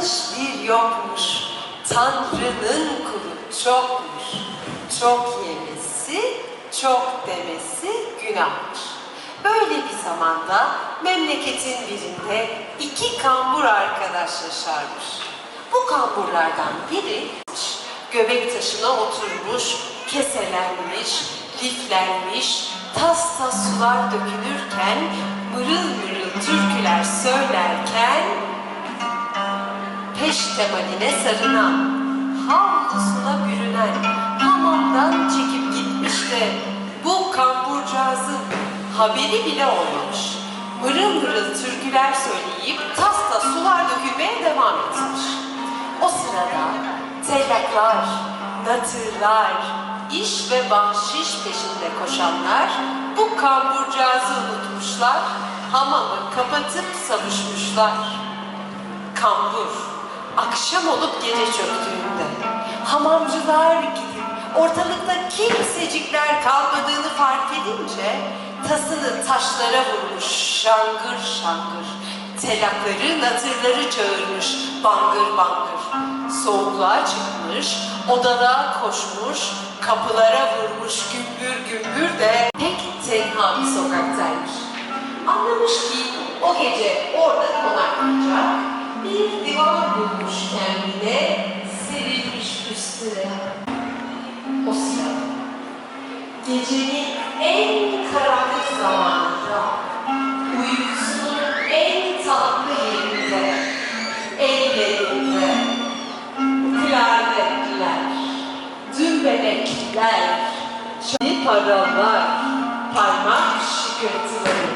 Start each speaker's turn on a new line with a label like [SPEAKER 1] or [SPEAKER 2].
[SPEAKER 1] Varmış bir yokmuş, Tanrı'nın kulu çokmuş. Çok yemesi, çok demesi günahmış. Böyle bir zamanda memleketin birinde iki kambur arkadaş yaşarmış. Bu kamburlardan biri göbek taşına oturmuş, keselenmiş, liflenmiş, tas tas sular dökülürken, mırıl mırıl türküler söylerken, peştemaline sarınan, havlusuna bürünen, hamamdan çekip gitmiş de bu kamburcağızın haberi bile olmamış. Mırıl mırıl türküler söyleyip tas tas sular dökülmeye devam etmiş. O sırada tellaklar, natırlar, iş ve bahşiş peşinde koşanlar bu kamburcağızı unutmuşlar, hamamı kapatıp savuşmuşlar. Kambur, akşam olup gece çöktüğünde hamamcılar gidip ortalıkta kimsecikler kalmadığını fark edince tasını taşlara vurmuş şangır şangır. Telakları, natırları çağırmış bangır bangır. Soğukluğa çıkmış, odalığa koşmuş, kapılara vurmuş gümbür gümbür de pek tenha bir sokaktaymış. Anlamış ki o gece orada konaklayacak bir divan bulmuş kendine serilmiş üstüne. O sırada gecenin en karanlık zamanında uykusunun en tatlı yerinde ellerinde klarnetler, dümbelekler, paralar, parmak şıkırtıları